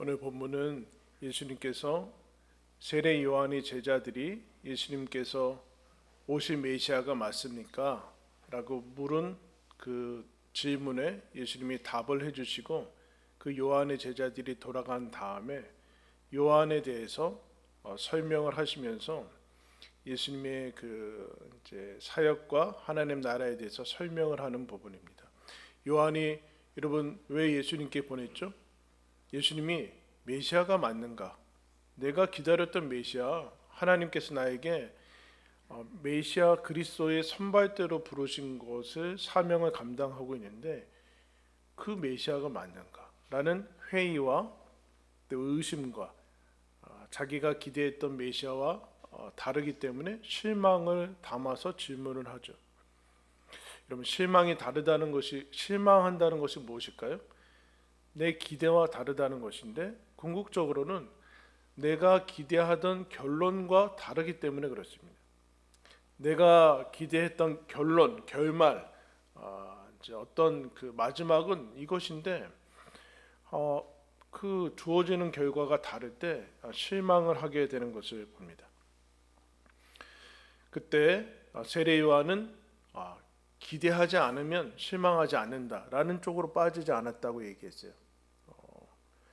오늘 본문은 예수님께서 세례 요한의 제자들이 예수님께서 오실 메시아가 맞습니까? 라고 물은 그 질문에 예수님이 답을 해주시고 그 요한의 제자들이 돌아간 다음에 요한에 대해서 어, 설명을 하시면서 예수님의 그 이제 사역과 하나님 나라에 대해서 설명을 하는 부분입니다. 요한이 여러분 왜 예수님께 보냈죠? 예수님이 메시아가 맞는가? 내가 기다렸던 메시아 하나님께서 나에게 어, 메시아 그리스도의 선발대로 부르신 것을 사명을 감당하고 있는데 그 메시아가 맞는가?라는 회의와 또 의심과 어, 자기가 기대했던 메시아와 어, 다르기 때문에 실망을 담아서 질문을 하죠. 여러분 실망이 다르다는 것이 실망한다는 것이 무엇일까요? 내 기대와 다르다는 것인데 궁극적으로는 내가 기대하던 결론과 다르기 때문에 그렇습니다. 내가 기대했던 결론, 결말, 어, 이제 어떤 그 마지막은 이것인데 어, 그 주어지는 결과가 다를 때 실망을 하게 되는 것을 봅니다. 그때 세례 요한은 아, 기대하지 않으면 실망하지 않는다라는 쪽으로 빠지지 않았다고 얘기했어요. 어,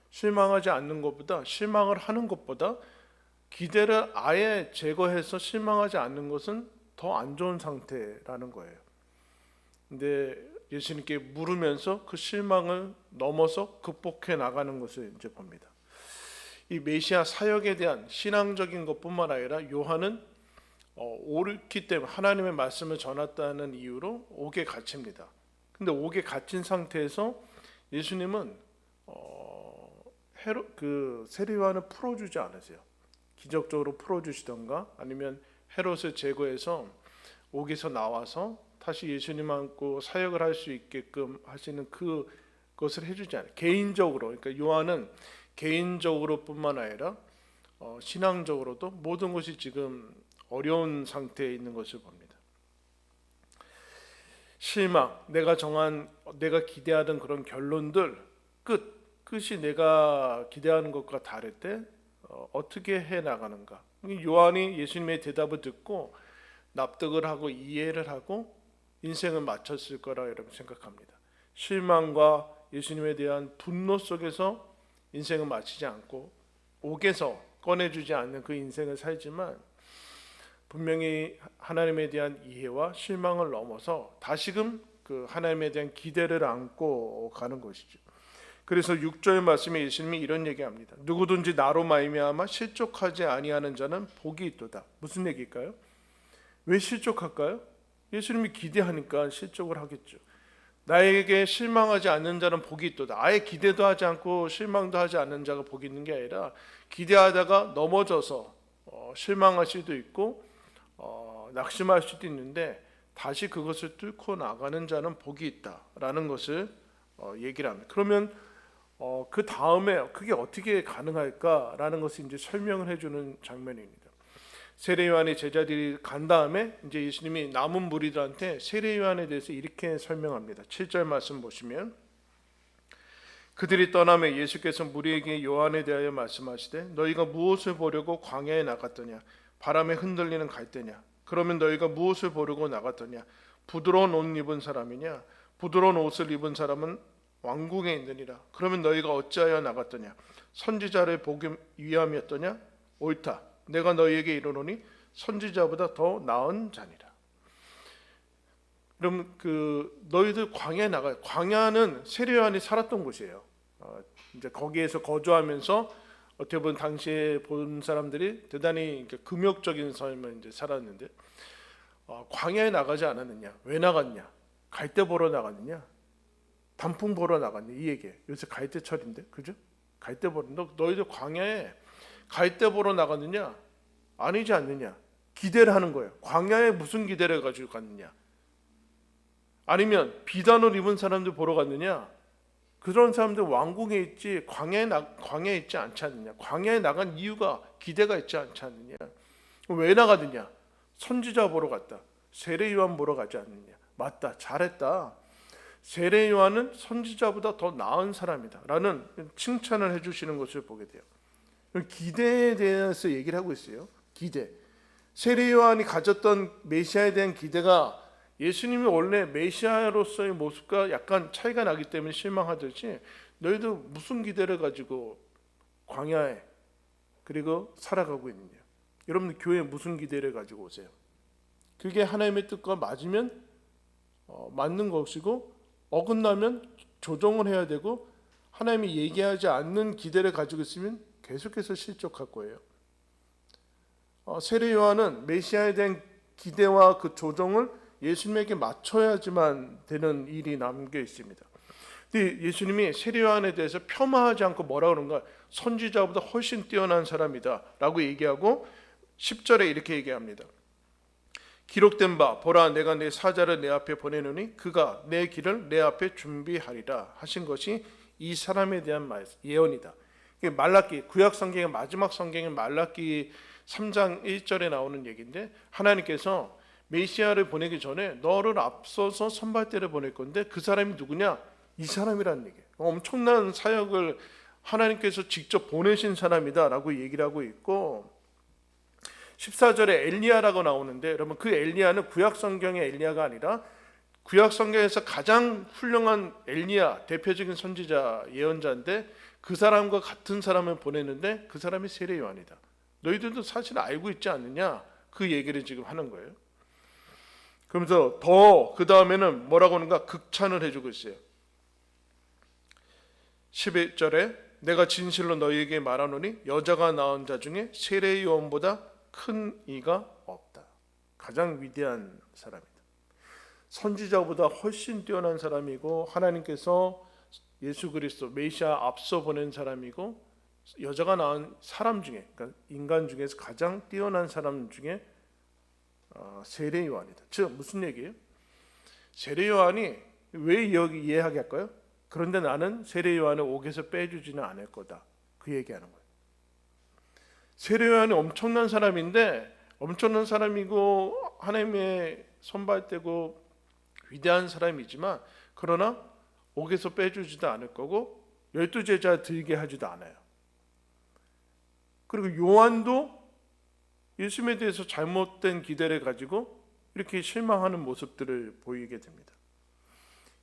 실망하지 않는 것보다 실망을 하는 것보다 기대를 아예 제거해서 실망하지 않는 것은 더 안 좋은 상태라는 거예요. 근데 예수님께 물으면서 그 실망을 넘어서 극복해 나가는 것을 이제 봅니다. 이 메시아 사역에 대한 신앙적인 것뿐만 아니라 요한은 어, 옳기 때문에 하나님의 말씀을 전했다는 이유로 옥에 갇힙니다. 근데 옥에 갇힌 상태에서 예수님은 어, 헤로, 그 세리와는 풀어주지 않으세요. 기적적으로 풀어주시던가 아니면 헤롯을 제거해서 옥에서 나와서 다시 예수님 안고 사역을 할 수 있게끔 하시는 그 것을 해주지 않아요. 개인적으로 그러니까 요한은 개인적으로뿐만 아니라 어, 신앙적으로도 모든 것이 지금 어려운 상태에 있는 것을 봅니다. 실망, 내가 정한, 내가 기대하던 그런 결론들 끝 끝이 내가 기대하는 것과 다를 때 어, 어떻게 해 나가는가? 요한이 예수님의 대답을 듣고 납득을 하고 이해를 하고 인생을 마쳤을 거라 여러분 생각합니다. 실망과 예수님에 대한 분노 속에서 인생을 마치지 않고 옥에서 꺼내주지 않는 그 인생을 살지만 분명히 하나님에 대한 이해와 실망을 넘어서 다시금 그 하나님에 대한 기대를 안고 가는 것이죠. 그래서 6절 말씀에 예수님이 이런 얘기합니다. 누구든지 나로 말미암아 실족하지 아니하는 자는 복이 있도다. 무슨 얘기일까요? 왜 실족할까요? 예수님이 기대하니까 실족을 하겠죠. 나에게 실망하지 않는 자는 복이 있도다. 아예 기대도 하지 않고 실망도 하지 않는 자가 복이 있는 게 아니라 기대하다가 넘어져서 어, 실망할 수도 있고 어, 낙심할 수도 있는데 다시 그것을 뚫고 나가는 자는 복이 있다라는 것을 어, 얘기를 합니다. 그러면 어, 그 다음에 그게 어떻게 가능할까라는 것을 이제 설명을 해주는 장면입니다. 세례 요한의 제자들이 간 다음에 이제 예수님이 남은 무리들한테 세례 요한에 대해서 이렇게 설명합니다. 7절 말씀 보시면 그들이 떠나며 예수께서 무리에게 요한에 대하여 말씀하시되 너희가 무엇을 보려고 광야에 나갔더냐 바람에 흔들리는 갈대냐 그러면 너희가 무엇을 보려고 나갔더냐 부드러운 옷 입은 사람이냐 부드러운 옷을 입은 사람은 왕궁에 있느니라 그러면 너희가 어찌하여 나갔더냐 선지자를 보기 위함이었더냐 옳다 내가 너희에게 이르노니 선지자보다 더 나은 자니라. 그럼 그 너희들 광야에 나가. 광야는 세례요한이 살았던 곳이에요. 어, 이제 거기에서 거주하면서 어떻게 보면 당시에 본 사람들이 대단히 금욕적인 삶을 이제 살았는데 어, 광야에 나가지 않았느냐? 왜 나갔냐? 갈대 보러 나갔느냐? 단풍 보러 나갔냐? 이 얘기. 요새 갈대철인데, 그죠? 갈대 보러. 너 너희들 광야에 갈대 보러 나갔느냐? 아니지 않느냐? 기대를 하는 거예요. 광야에 무슨 기대를 가지고 갔느냐? 아니면 비단을 입은 사람들 보러 갔느냐? 그런 사람들 왕궁에 있지 광야에 나, 광야에 있지 않지 않느냐? 광야에 나간 이유가 기대가 있지 않지 않느냐? 왜 나가느냐? 선지자 보러 갔다. 세례 요한 보러 가지 않느냐? 맞다. 잘했다. 세례 요한은 선지자보다 더 나은 사람이다라는 칭찬을 해 주시는 것을 보게 돼요. 기대에 대해서 얘기를 하고 있어요. 기대. 세례 요한이 가졌던 메시아에 대한 기대가 예수님이 원래 메시아로서의 모습과 약간 차이가 나기 때문에 실망하듯이 너희도 무슨 기대를 가지고 광야에 그리고 살아가고 있느냐? 여러분들 교회에 무슨 기대를 가지고 오세요? 그게 하나님의 뜻과 맞으면 어, 맞는 것이고 어긋나면 조정을 해야 되고 하나님이 얘기하지 않는 기대를 가지고 있으면 계속해서 실족할 거예요. 어, 세례 요한은 메시아에 대한 기대와 그 조정을 예수님에게 맞춰야지만 되는 일이 남겨 있습니다. 근데 예수님이 세례 요한에 대해서 폄하하지 않고 뭐라 그런가? 선지자보다 훨씬 뛰어난 사람이다라고 얘기하고 10절에 이렇게 얘기합니다. 기록된 바 보라 내가 내 사자를 내 앞에 보내노니 그가 내 길을 내 앞에 준비하리라 하신 것이 이 사람에 대한 말, 예언이다. 말라기 구약 성경의 마지막 성경의 말라기 3장 1절에 나오는 얘기인데 하나님께서 메시아를 보내기 전에 너를 앞서서 선발대를 보낼 건데 그 사람이 누구냐? 이 사람이라는 얘기예요. 엄청난 사역을 하나님께서 직접 보내신 사람이다라고 얘기를 하고 있고 14절에 엘리야라고 나오는데 여러분 그 엘리야는 구약 성경의 엘리야가 아니라 구약 성경에서 가장 훌륭한 엘리야 대표적인 선지자 예언자인데 그 사람과 같은 사람을 보냈는데 그 사람이 세례 요한이다. 너희들도 사실 알고 있지 않느냐? 그 얘기를 지금 하는 거예요. 그러면서 더 그 다음에는 뭐라고 하는가 극찬을 해주고 있어요. 11절에 내가 진실로 너희에게 말하노니 여자가 낳은 자 중에 세례 요한보다 큰 이가 없다. 가장 위대한 사람이다. 선지자보다 훨씬 뛰어난 사람이고 하나님께서 예수 그리스도 메시아 앞서 보낸 사람이고 여자가 낳은 사람 중에 그러니까 인간 중에서 가장 뛰어난 사람 중에 어, 세례 요한이다. 즉 무슨 얘기예요? 세례 요한이 왜 여기 이해하게 할까요? 그런데 나는 세례 요한을 옥에서 빼주지는 않을 거다. 그 얘기하는 거예요. 세례 요한이 엄청난 사람인데 엄청난 사람이고 하나님의 선발되고 위대한 사람이지만 그러나 옥에서 빼주지도 않을 거고 열두 제자 들게 하지도 않아요. 그리고 요한도 예수님에 대해서 잘못된 기대를 가지고 이렇게 실망하는 모습들을 보이게 됩니다.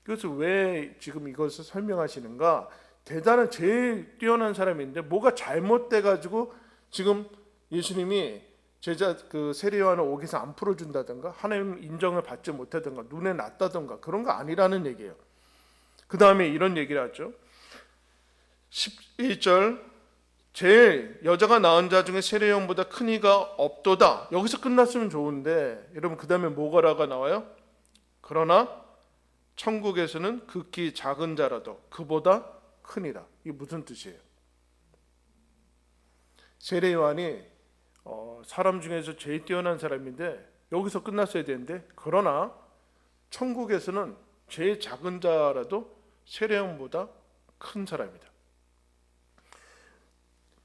그래서 왜 지금 이것을 설명하시는가? 대단한 제일 뛰어난 사람인데 뭐가 잘못돼 가지고 지금 예수님이 제자 그 세례 요한을 옥에서 안 풀어준다든가 하나님 인정을 받지 못하든가 눈에 났다든가 그런 거 아니라는 얘기예요. 그 다음에 이런 얘기를 하죠. 11절 제일 여자가 낳은 자 중에 세례 요한보다 큰 이가 없도다. 여기서 끝났으면 좋은데 여러분 그 다음에 뭐가라가 나와요? 그러나 천국에서는 극히 작은 자라도 그보다 크니라. 이게 무슨 뜻이에요? 세례 요한이 어, 사람 중에서 제일 뛰어난 사람인데 여기서 끝났어야 되는데 그러나 천국에서는 제일 작은 자라도 세례 요한보다 큰 사람이다.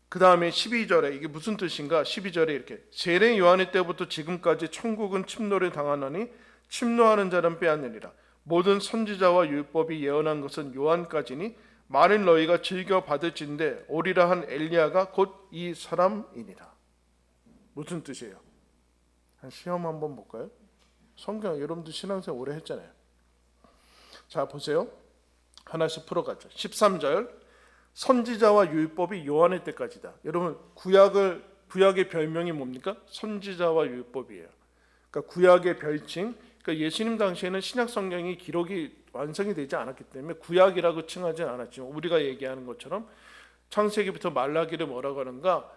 그 다음에 12절에 이게 무슨 뜻인가? 12절에 이렇게 세례 요한의 때부터 지금까지 천국은 침노를 당하나니 침노하는 자는 빼앗느니라. 모든 선지자와 율법이 예언한 것은 요한까지니 만일 너희가 즐겨 받을진대 오리라 한 엘리야가 곧 이 사람이니라. 무슨 뜻이에요? 한 시험 한번 볼까요? 성경 여러분들 신앙생활 오래 했잖아요. 자 보세요. 하나씩 풀어가죠. 13절 선지자와 율법이 요한의 때까지다. 여러분 구약을 구약의 별명이 뭡니까? 선지자와 율법이에요. 그러니까 구약의 별칭. 그러니까 예수님 당시에는 신약 성경이 기록이 완성이 되지 않았기 때문에 구약이라고 칭하지 않았지만 우리가 얘기하는 것처럼 창세기부터 말라기를 뭐라고 하는가?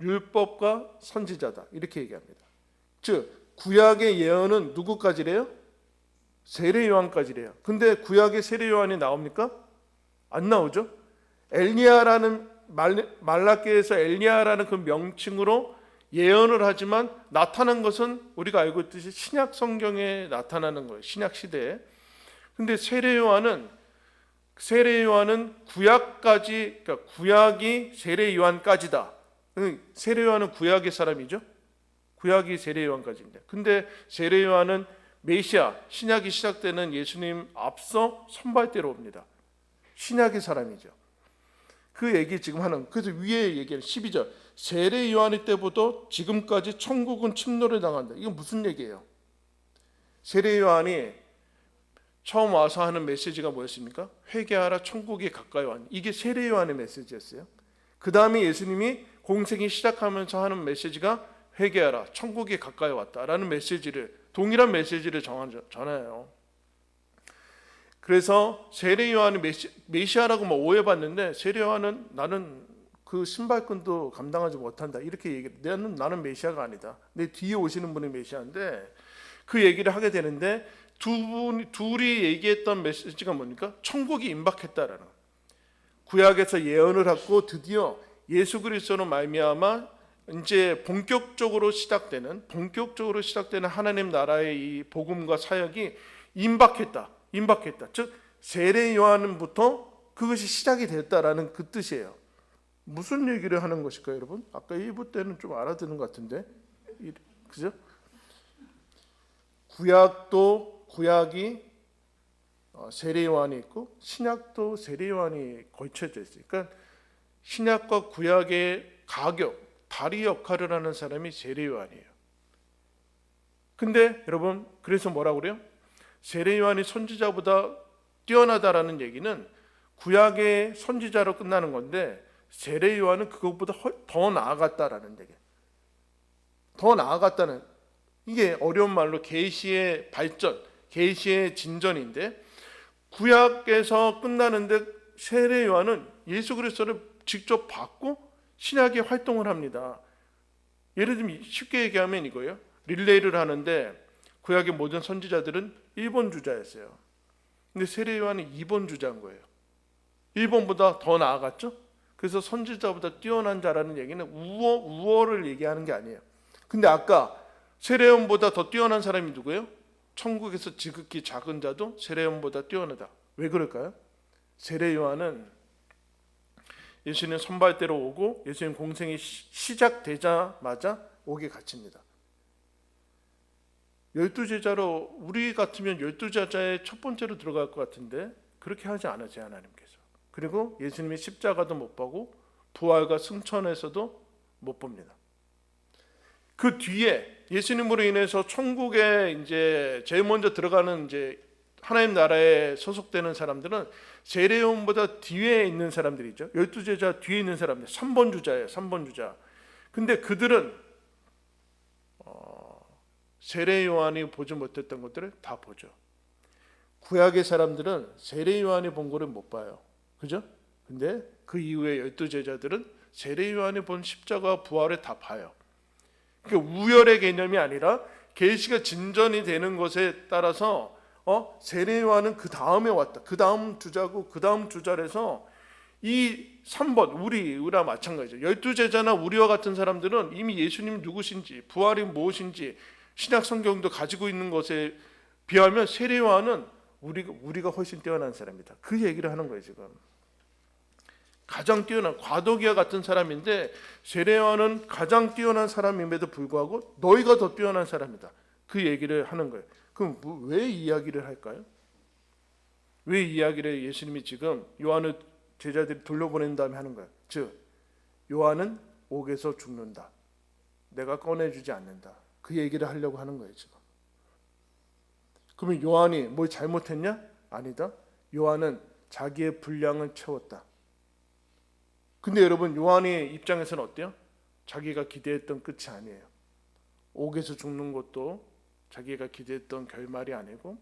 율법과 선지자다. 이렇게 얘기합니다. 즉 구약의 예언은 누구까지래요? 세례 요한까지래요. 근데 구약의 세례 요한이 나옵니까? 안 나오죠? 엘리야라는 말, 말라기에서 엘리야라는 그 명칭으로 예언을 하지만 나타난 것은 우리가 알고 있듯이 신약 성경에 나타나는 거예요. 신약 시대에. 근데 세례 요한은 세례 요한은 구약까지 그러니까 구약이 세례 요한까지다. 세례 요한은 구약의 사람이죠. 구약이 세례 요한까지인데. 근데 세례 요한은 메시아 신약이 시작되는 예수님 앞서 선발대로 옵니다. 신약의 사람이죠. 그 얘기 지금 하는 그래서 위에 얘기는 12절 세례 요한이 때부터 지금까지 천국은 침노를 당한다. 이건 무슨 얘기예요? 세례 요한이 처음 와서 하는 메시지가 뭐였습니까? 회개하라 천국이 가까이 왔. 이게 세례 요한의 메시지였어요. 그 다음에 예수님이 공생이 시작하면서 하는 메시지가 회개하라 천국이 가까이 왔다라는 메시지를 동일한 메시지를 전하- 전해요. 그래서 세례 요한이 메시, 메시아 라고 뭐 오해받는데 세례 요한은 나는 그 신발끈도 감당하지 못한다 이렇게 얘기. 나는 나는 메시아가 아니다. 내 뒤에 오시는 분이 메시아인데 그 얘기를 하게 되는데 두분 둘이 얘기했던 메시지가 뭡니까? 천국이 임박했다라는. 거. 구약에서 예언을 하고 드디어 예수 그리스도로 말미암아 이제 본격적으로 시작되는 본격적으로 시작되는 하나님 나라의 이 복음과 사역이 임박했다. 임박했다. 즉 세례 요한부터 그것이 시작이 됐다라는 그 뜻이에요. 무슨 얘기를 하는 것일까요, 여러분? 아까 1부 때는 좀 알아듣는 것 같은데. 이- 그죠? 구약도 구약이 어, 세례 요한이 있고 신약도 세례 요한이 걸쳐져 있어요. 그러니까 신약과 구약의 가격, 다리 역할을 하는 사람이 세례 요한이에요. 근데 여러분 그래서 뭐라고 그래요? 세례 요한이 선지자보다 뛰어나다라는 얘기는 구약의 선지자로 끝나는 건데 세례 요한은 그것보다 훨- 더 나아갔다라는 얘기. 더 나아갔다는 이게 어려운 말로 계시의 발전, 계시의 진전인데 구약에서 끝나는데 세례 요한은 예수 그리스도를 직접 받고 신약의 활동을 합니다. 예를 들면 쉽게 얘기하면 이거예요. 릴레이를 하는데 구약의 모든 선지자들은 1번 주자였어요. 근데 세례 요한은 2번 주자인 거예요. 1번보다 더 나아갔죠? 그래서 선지자보다 뛰어난 자라는 얘기는 우어 우어를 얘기하는 게 아니에요. 근데 아까 세례 요한보다 더 뛰어난 사람이 누구예요? 천국에서 지극히 작은 자도 세례 요한보다 뛰어나다. 왜 그럴까요? 세례 요한은 예수님 선발대로 오고 예수님 공생이 시- 시작되자마자 오게 갇힙니다. 열두 제자로 우리 같으면 열두 제자의 첫 번째로 들어갈 것 같은데 그렇게 하지 않으세요 하나님께서. 그리고 예수님이 십자가도 못 보고 부활과 승천에서도 못 봅니다. 그 뒤에 예수님으로 인해서 천국에 이제 제일 먼저 들어가는 이제 하나님 나라에 소속되는 사람들은 세례요한보다 뒤에 있는 사람들이죠. 열두 제자 뒤에 있는 사람들, 3번 주자예요. 3번 주자. 근데 그들은 어, 세례 요한이 보지 못했던 것들을 다 보죠. 구약의 사람들은 세례 요한이 본 거를 못 봐요. 그죠? 근데 그 이후에 열두 제자들은 세례 요한이 본 십자가 부활을 다 봐요. 그 우열의 개념이 아니라 계시가 진전이 되는 것에 따라서 어 세례 요한은 그 다음에 왔다. 그 다음 주자고 그 다음 주자래서 이 3번 우리 우리와 마찬가지죠. 열두 제자나 우리와 같은 사람들은 이미 예수님 누구신지 부활이 무엇인지 신약 성경도 가지고 있는 것에 비하면 세례 요한은 우리가 우리가 훨씬 뛰어난 사람이다. 그 얘기를 하는 거예요 지금. 가장 뛰어난 과도기와 같은 사람인데 세례 요한은 가장 뛰어난 사람임에도 불구하고 너희가 더 뛰어난 사람이다. 그 얘기를 하는 거예요. 그럼 뭐- 왜 이야기를 할까요? 왜 이야기를 예수님이 지금 요한을 제자들이 돌려보낸 다음에 하는 거예요. 즉 요한은 옥에서 죽는다. 내가 꺼내주지 않는다. 그 얘기를 하려고 하는 거예요. 그러면 요한이 뭘 잘못했냐? 아니다. 요한은 자기의 분량을 채웠다. 근데 여러분 요한의 입장에서는 어때요? 자기가 기대했던 끝이 아니에요. 옥에서 죽는 것도 자기가 기대했던 결말이 아니고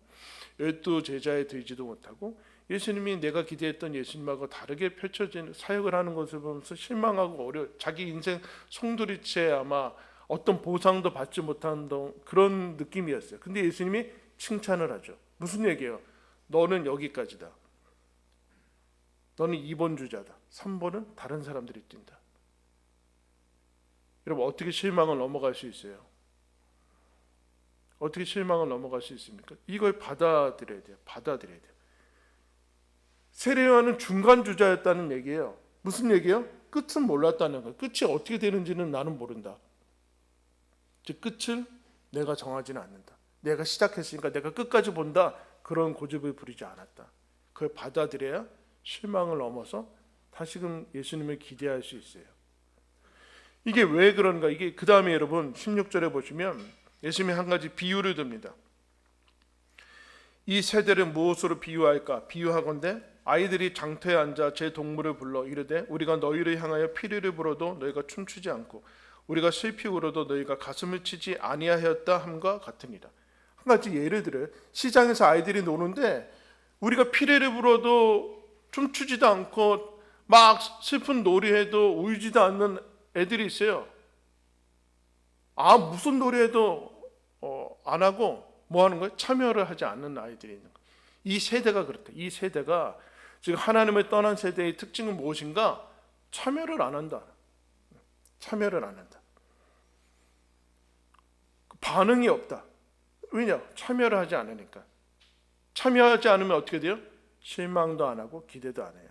열두 제자에 들지도 못하고 예수님이 내가 기대했던 예수님하고 다르게 펼쳐진 사역을 하는 것을 보면서 실망하고 어려 자기 인생 송두리째 아마 어떤 보상도 받지 못한 그런 느낌이었어요. 근데 예수님이 칭찬을 하죠. 무슨 얘기예요? 너는 여기까지다. 너는 2번 주자다. 3번은 다른 사람들이 뛴다. 여러분 어떻게 실망을 넘어갈 수 있어요? 어떻게 실망을 넘어갈 수 있습니까? 이걸 받아들여야 돼요. 받아들여야 돼요. 세례요한은 중간 주자였다는 얘기예요. 무슨 얘기예요? 끝은 몰랐다는 거예요. 끝이 어떻게 되는지는 나는 모른다. 즉 끝을 내가 정하지는 않는다. 내가 시작했으니까 내가 끝까지 본다. 그런 고집을 부리지 않았다. 그걸 받아들여야 실망을 넘어서 다시금 예수님을 기대할 수 있어요. 이게 왜 그런가? 이게 그 다음에 여러분 16절에 보시면 예수님이 한 가지 비유를 듭니다. 이 세대를 무엇으로 비유할까? 비유하건대 아이들이 장터에 앉아 제 동물을 불러 이르되 우리가 너희를 향하여 피리를 불어도 너희가 춤추지 않고 우리가 슬피 울어도 너희가 가슴을 치지 아니하였다 함과 같으니라. 한 가지 예를 들어요. 시장에서 아이들이 노는데 우리가 피리를 불어도 춤추지도 않고 막 슬픈 놀이해도 울지도 않는 애들이 있어요. 아 무슨 놀이해도 어, 안 하고 뭐 하는 거예요? 참여를 하지 않는 아이들이 있는 거예요. 이 세대가 그렇다. 이 세대가 지금 하나님을 떠난 세대의 특징은 무엇인가? 참여를 안 한다. 참여를 안 한다. 반응이 없다. 왜냐? 참여를 하지 않으니까. 참여하지 않으면 어떻게 돼요? 실망도 안 하고 기대도 안 해요.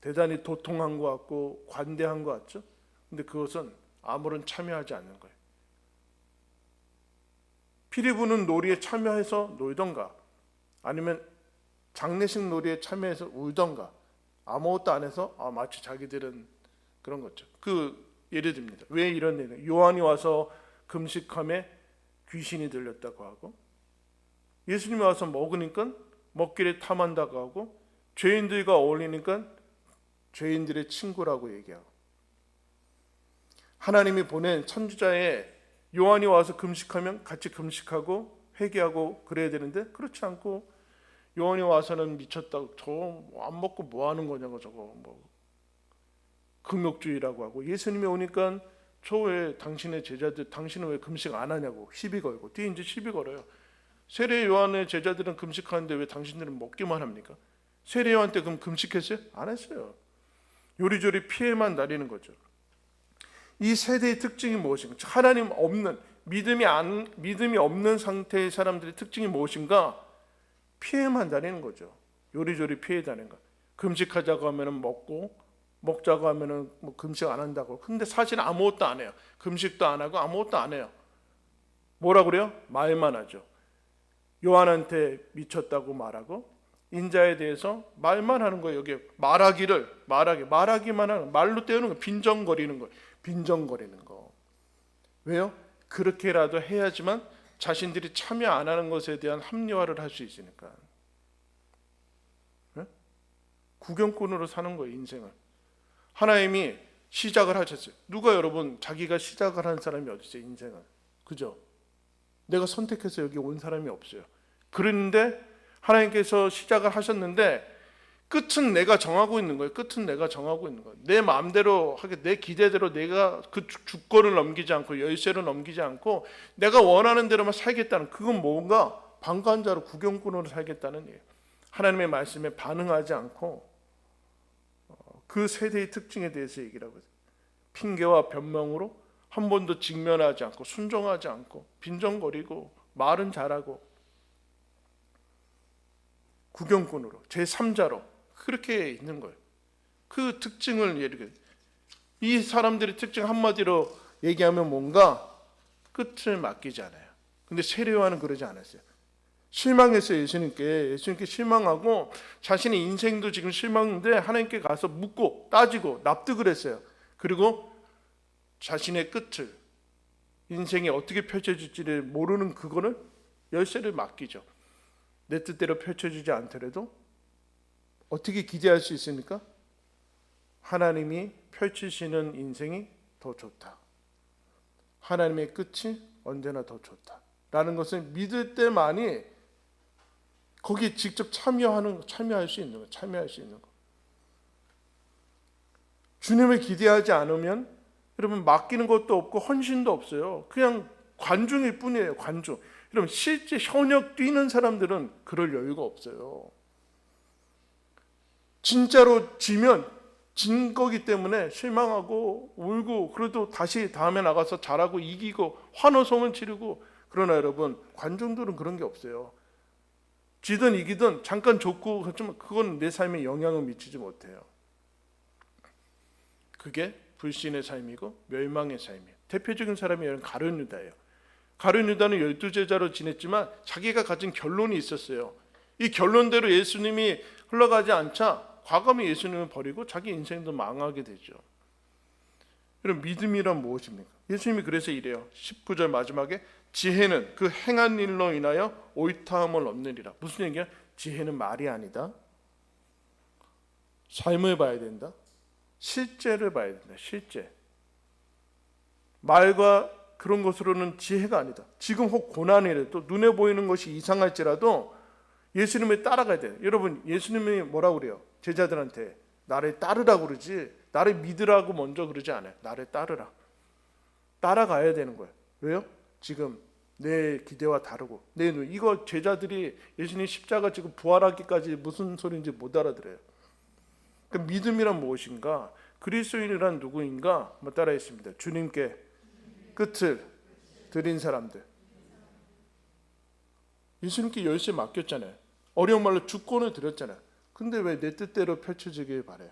대단히 도통한 것 같고 관대한 것 같죠? 근데 그것은 아무런 참여하지 않는 거예요. 피리 부는 놀이에 참여해서 놀던가 아니면 장례식 놀이에 참여해서 울던가 아무것도 안 해서 아 마치 자기들은 그런 거죠. 그 예를 듭니다. 왜 이런 얘기? 요한이 와서 금식함에 귀신이 들렸다고 하고 예수님이 와서 먹으니까 먹길에 탐한다고 하고 죄인들과 어울리니까 죄인들의 친구라고 얘기하고 하나님이 보낸 선지자의 요한이 와서 금식하면 같이 금식하고 회개하고 그래야 되는데 그렇지 않고 요한이 와서는 미쳤다고 저 안 먹고 뭐 하는 거냐고 저거 뭐 금욕주의라고 하고 예수님이 오니까 저왜 당신의 제자들 당신은 왜 금식 안 하냐고 시비 걸고 뒤에 이제 시비 걸어요. 세례 요한의 제자들은 금식하는데 왜 당신들은 먹기만 합니까? 세례 요한 때 그럼 금식했어요? 안 했어요. 요리조리 피해만 다니는 거죠. 이 세대의 특징이 무엇인가? 하나님 없는 믿음이 안 믿음이 없는 상태의 사람들의 특징이 무엇인가? 피해만 다니는 거죠. 요리조리 피해 다니는 거. 금식하자고 하면은 먹고 먹자고 하면은 뭐 금식 안 한다고. 근데 사실 아무것도 안 해요. 금식도 안 하고 아무것도 안 해요. 뭐라 그래요? 말만 하죠. 요한한테 미쳤다고 말하고 인자에 대해서 말만 하는 거예요. 여기 말하기를 말하기 말하기만 하는 말로 때우는 거 빈정거리는 거 빈정거리는 거. 왜요? 그렇게라도 해야지만 자신들이 참여 안 하는 것에 대한 합리화를 할 수 있으니까. 네? 구경꾼으로 사는 거예요, 인생을. 하나님이 시작을 하셨어요. 누가 여러분 자기가 시작을 한 사람이 어디 있어요, 인생을. 그죠? 내가 선택해서 여기 온 사람이 없어요. 그런데 하나님께서 시작을 하셨는데 끝은 내가 정하고 있는 거예요. 끝은 내가 정하고 있는 거예요. 내 마음대로 하게 내 기대대로 내가 그 주- 주권을 넘기지 않고 열쇠를 넘기지 않고 내가 원하는 대로만 살겠다는 그건 뭔가 방관자로 구경꾼으로 살겠다는 얘기예요. 하나님의 말씀에 반응하지 않고 어, 그 세대의 특징에 대해서 얘기를 하고 있어요. 핑계와 변명으로 한 번도 직면하지 않고 순종하지 않고 빈정거리고 말은 잘하고 구경꾼으로 제3자로 그렇게 있는 거예요. 그 특징을 예를 이 사람들의 특징 한마디로 얘기하면 뭔가 끝을 맡기지 않아요. 근데 세례요한은 그러지 않았어요. 실망했어요 예수님께 예수님께 실망하고 자신의 인생도 지금 실망인데 하나님께 가서 묻고 따지고 납득을 했어요. 그리고 자신의 끝을 인생이 어떻게 펼쳐질지를 모르는 그거는 열쇠를 맡기죠. 내 뜻대로 펼쳐지지 않더라도 어떻게 기대할 수 있습니까? 하나님이 펼치시는 인생이 더 좋다. 하나님의 끝이 언제나 더 좋다. 라는 것을 믿을 때만이 거기 직접 참여하는 참여할 수 있는 거, 참여할 수 있는 거. 주님을 기대하지 않으면 여러분 맡기는 것도 없고 헌신도 없어요. 그냥 관중일 뿐이에요. 관중. 여러분 실제 현역 뛰는 사람들은 그럴 여유가 없어요. 진짜로 지면 진 거기 때문에 실망하고 울고 그래도 다시 다음에 나가서 잘하고 이기고 환호성을 지르고 그러나 여러분 관중들은 그런 게 없어요. 지든 이기든 잠깐 좋고 그렇지만 그건 내 삶에 영향을 미치지 못해요. 그게 불신의 삶이고 멸망의 삶이에요. 대표적인 사람이 여러분 가룟 유다예요. 가룟 유다는 열두 제자로 지냈지만 자기가 가진 결론이 있었어요. 이 결론대로 예수님이 흘러가지 않자 과감히 예수님을 버리고 자기 인생도 망하게 되죠. 여러분 믿음이란 무엇입니까? 예수님이 그래서 이래요. 19절 마지막에 지혜는 그 행한 일로 인하여 옳다함을 얻느니라. 무슨 얘기야? 지혜는 말이 아니다. 삶을 봐야 된다. 실제를 봐야 된다. 실제. 말과 그런 것으로는 지혜가 아니다. 지금 혹 고난이라도 눈에 보이는 것이 이상할지라도 예수님을 따라가야 돼요. 여러분 예수님이 뭐라고 그래요? 제자들한테 나를 따르라고 그러지 나를 믿으라고 먼저 그러지 않아요. 나를 따르라. 따라가야 되는 거예요. 왜요? 지금 내 기대와 다르고 내 눈. 이거 제자들이 예수님 십자가 지금 부활하기까지 무슨 소리인지 못 알아들어요. 그 믿음이란 무엇인가? 그리스도인이란 누구인가? 한번 따라했습니다. 주님께 끝을 드린 사람들. 예수님께 열쇠 맡겼잖아요. 어려운 말로 주권을 드렸잖아요. 근데 왜 내 뜻대로 펼쳐지길 바래요?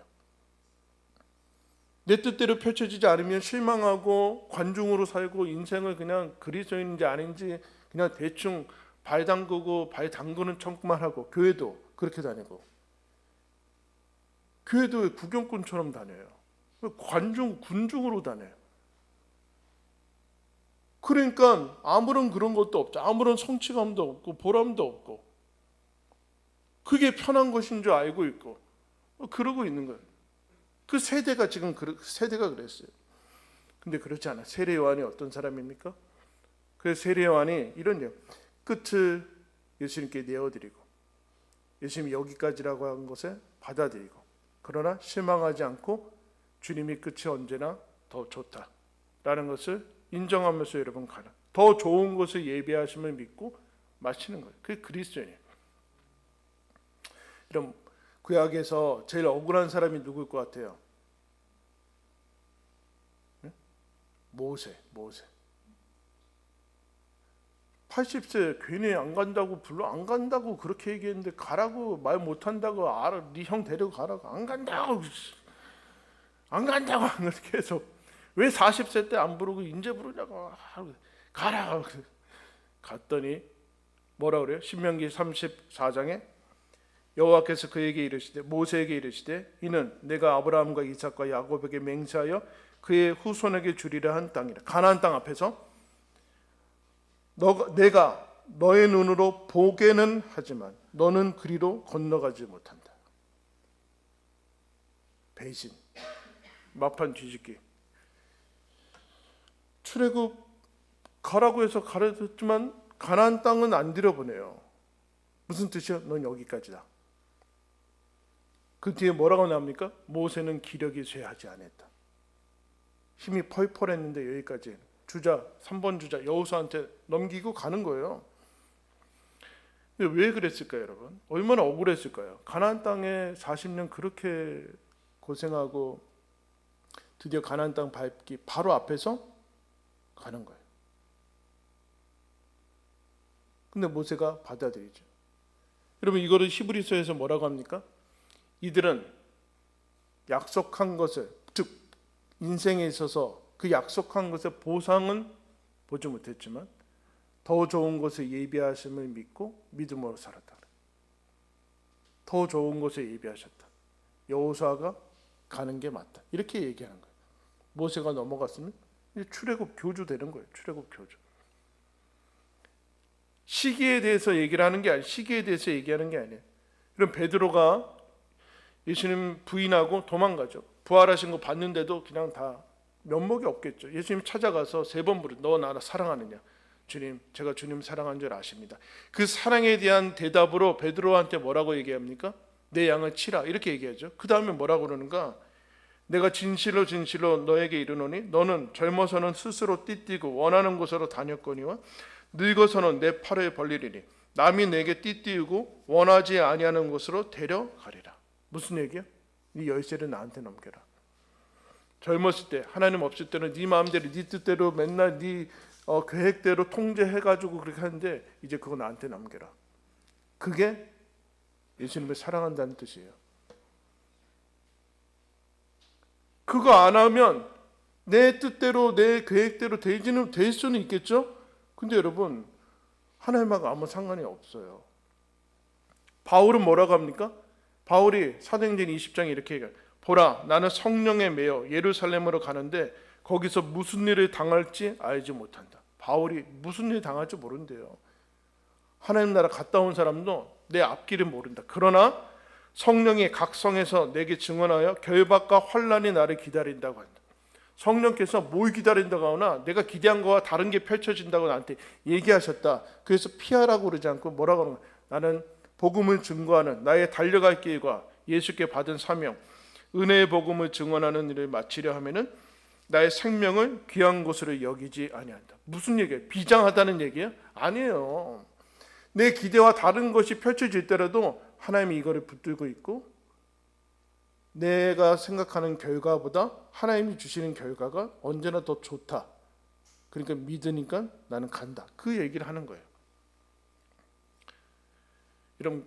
내 뜻대로 펼쳐지지 않으면 실망하고 관중으로 살고 인생을 그냥 그리스도인인지 아닌지 그냥 대충 발 담그고 발 담그는 척만 하고 교회도 그렇게 다니고 교회도 왜 구경꾼처럼 다녀요. 왜 관중 군중으로 다녀요. 그러니까 아무런 그런 것도 없죠. 아무런 성취감도 없고 보람도 없고 그게 편한 것인 줄 알고 있고 뭐 그러고 있는 거예요. 그 세대가 지금 그 세대가 그랬어요. 근데 그렇지 않아. 세례 요한이 어떤 사람입니까? 그 세례 요한이 이런 요 끝을 예수님께 내어드리고 예수님이 여기까지라고 한 것에 받아들이고 그러나 실망하지 않고 주님이 끝이 언제나 더 좋다라는 것을 인정하면서 여러분 가는 더 좋은 것을 예비하심을 믿고 마치는 거예요. 그게 그리스도예요. 이런 구약에서 제일 억울한 사람이 누구일 것 같아요? 네? 모세, 모세. 80세 괜히 안 간다고 불러 안 간다고 그렇게 얘기했는데 가라고 말 못한다고 알아 네 형 데리고 가라고 안 간다고 안 간다고 그렇게 왜 40세 때 안 부르고 인제 부르냐고 가라 갔더니 뭐라 그래요? 신명기 34장에 여호와께서 그에게 이르시되 모세에게 이르시되 이는 내가 아브라함과 이삭과 야곱에게 맹세하여 그의 후손에게 주리라 한 땅이라 가나안 땅 앞에서 너 내가 너의 눈으로 보게는 하지만 너는 그리로 건너가지 못한다. 배신, 마판 뒤집기. 출애굽 가라고 해서 가르쳤지만 가나안 땅은 안 들여보내요. 무슨 뜻이요? 넌 여기까지다. 그 뒤에 뭐라고 나옵니까? 모세는 기력이 쇠하지 않았다. 힘이 펄펄했는데 여기까지 주자 3번 주자 여호수한테 넘기고 가는 거예요. 왜 그랬을까요, 여러분? 얼마나 억울했을까요? 가나안 땅에 40년 그렇게 고생하고 드디어 가나안 땅 밟기 바로 앞에서 가는 거예요. 근데 모세가 받아들이죠. 여러분 이거를 히브리서에서 뭐라고 합니까? 이들은 약속한 것을 즉 인생에 있어서 그 약속한 것의 보상은 보지 못했지만 더 좋은 것을 예비하심을 믿고 믿음으로 살았다. 더 좋은 것을 예비하셨다. 여호수아가 가는 게 맞다. 이렇게 얘기하는 거예요. 모세가 넘어갔으면 출애굽 교주 되는 거예요. 출애굽 교주. 시기에 대해서 얘기를 하는 게 아니 시기에 대해서 얘기하는 게 아니에요. 그럼 베드로가 예수님 부인하고 도망가죠. 부활하신 거 봤는데도 그냥 다 면목이 없겠죠. 예수님 찾아가서 세 번 부르. 너 나를 사랑하느냐? 주님, 제가 주님 사랑한 줄 아십니다. 그 사랑에 대한 대답으로 베드로한테 뭐라고 얘기합니까? 내 양을 치라 이렇게 얘기하죠. 그 다음에 뭐라고 그러는가? 내가 진실로 진실로 너에게 이르노니 너는 젊어서는 스스로 띠띠고 원하는 곳으로 다녔거니와 늙어서는 내 팔을 벌리리니 남이 내게 띠띠우고 원하지 아니하는 곳으로 데려가리라. 무슨 얘기야? 네 열쇠를 나한테 넘겨라. 젊었을 때 하나님 없을 때는 네 마음대로 네 뜻대로 맨날 네 어, 계획대로 통제해가지고 그렇게 하는데 이제 그거 나한테 넘겨라. 그게 예수님을 사랑한다는 뜻이에요. 그거 안 하면 내 뜻대로 내 계획대로 되지는 될 수는 있겠죠. 근데 여러분 하나님하고 아무 상관이 없어요. 바울은 뭐라고 합니까? 바울이 사도행전 20장에 이렇게 얘기해요. 보라 나는 성령에 매여 예루살렘으로 가는데 거기서 무슨 일을 당할지 알지 못한다. 바울이 무슨 일 당할지 모른대요. 하나님 나라 갔다 온 사람도 내 앞길을 모른다. 그러나 성령이 각성해서 내게 증언하여 결박과 환란이 나를 기다린다고 한다. 성령께서 뭘 기다린다고 하나 내가 기대한 거와 다른 게 펼쳐진다고 나한테 얘기하셨다. 그래서 피하라고 그러지 않고 뭐라고 하는 거야? 나는 복음을 증거하는 나의 달려갈 길과 예수께 받은 사명, 은혜의 복음을 증언하는 일을 마치려 하면은 나의 생명을 귀한 것으로 여기지 아니한다. 무슨 얘기예요? 비장하다는 얘기예요? 아니에요. 내 기대와 다른 것이 펼쳐질 때라도 하나님이 이거를 붙들고 있고 내가 생각하는 결과보다 하나님이 주시는 결과가 언제나 더 좋다. 그러니까 믿으니까 나는 간다. 그 얘기를 하는 거예요. 이런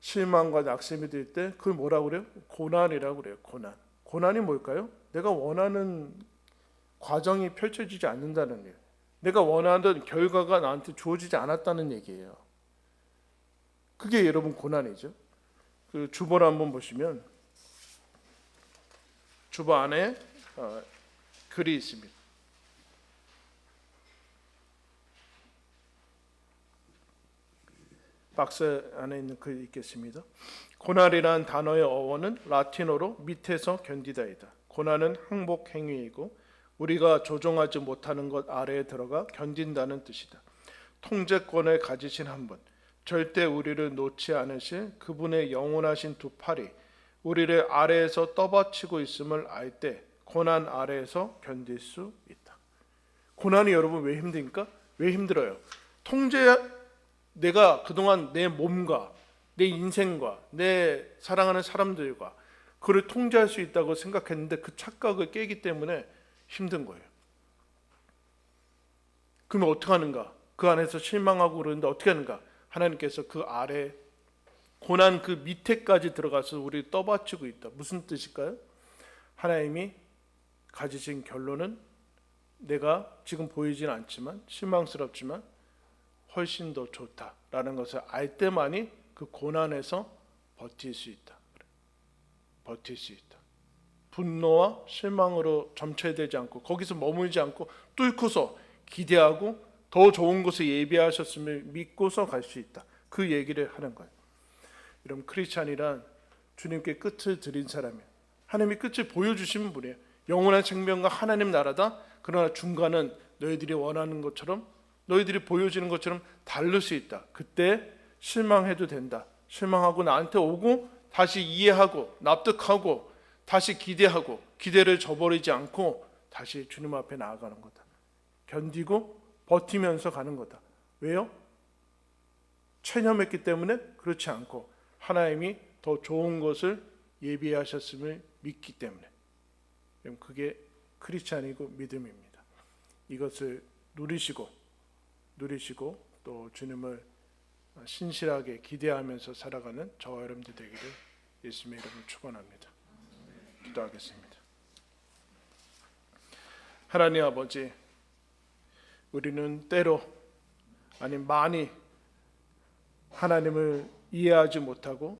실망과 낙심이 들 때 그걸 뭐라고 그래요? 고난이라고 그래요. 고난. 고난이 뭘까요? 내가 원하는 과정이 펼쳐지지 않는다는 일. 내가 원하는 결과가 나한테 주어지지 않았다는 얘기예요. 그게 여러분 고난이죠. 그 주보를 한번 보시면 주보 안에 어, 글이 있습니다. 박스 안에 있는 글 읽겠습니다. 고난이란 단어의 어원은 라틴어로 밑에서 견디다이다. 고난은 항복 행위이고 우리가 조종하지 못하는 것 아래에 들어가 견딘다는 뜻이다. 통제권을 가지신 한 분, 절대 우리를 놓지 않으실 그분의 영원하신 두 팔이 우리를 아래에서 떠받치고 있음을 알 때 고난 아래에서 견딜 수 있다. 고난이 여러분 왜 힘듭니까? 왜 힘들어요? 통제 내가 그동안 내 몸과 내 인생과 내 사랑하는 사람들과 그를 통제할 수 있다고 생각했는데 그 착각을 깨기 때문에 힘든 거예요. 그러면 어떻게 하는가? 그 안에서 실망하고 그러는데 어떻게 하는가? 하나님께서 그 아래 고난 그 밑에까지 들어가서 우리 떠받치고 있다. 무슨 뜻일까요? 하나님이 가지신 결론은 내가 지금 보이진 않지만 실망스럽지만 훨씬 더 좋다라는 것을 알 때만이 그 고난에서 버틸 수 있다. 버틸 수 있다. 분노와 실망으로 점철되지 않고 거기서 머물지 않고 뚫고서 기대하고 더 좋은 것을 예비하셨음을 믿고서 갈 수 있다. 그 얘기를 하는 거예요. 여러분 크리스찬이란 주님께 끝을 드린 사람이에요. 하나님이 끝을 보여주시는 분이에요. 영원한 생명과 하나님 나라다. 그러나 중간은 너희들이 원하는 것처럼 너희들이 보여지는 것처럼 다를 수 있다. 그때 실망해도 된다. 실망하고 나한테 오고 다시 이해하고 납득하고 다시 기대하고 기대를 저버리지 않고 다시 주님 앞에 나아가는 거다. 견디고 버티면서 가는 거다. 왜요? 체념했기 때문에 그렇지 않고 하나님이 더 좋은 것을 예비하셨음을 믿기 때문에 그럼 그게 크리스찬이고 믿음입니다. 이것을 누리시고 누리시고 또 주님을 신실하게 기대하면서 살아가는 저와 여러분들 되기를 예수님의 이름으로 축원합니다. 기도하겠습니다. 하나님 아버지, 우리는 때로 아니 많이 하나님을 이해하지 못하고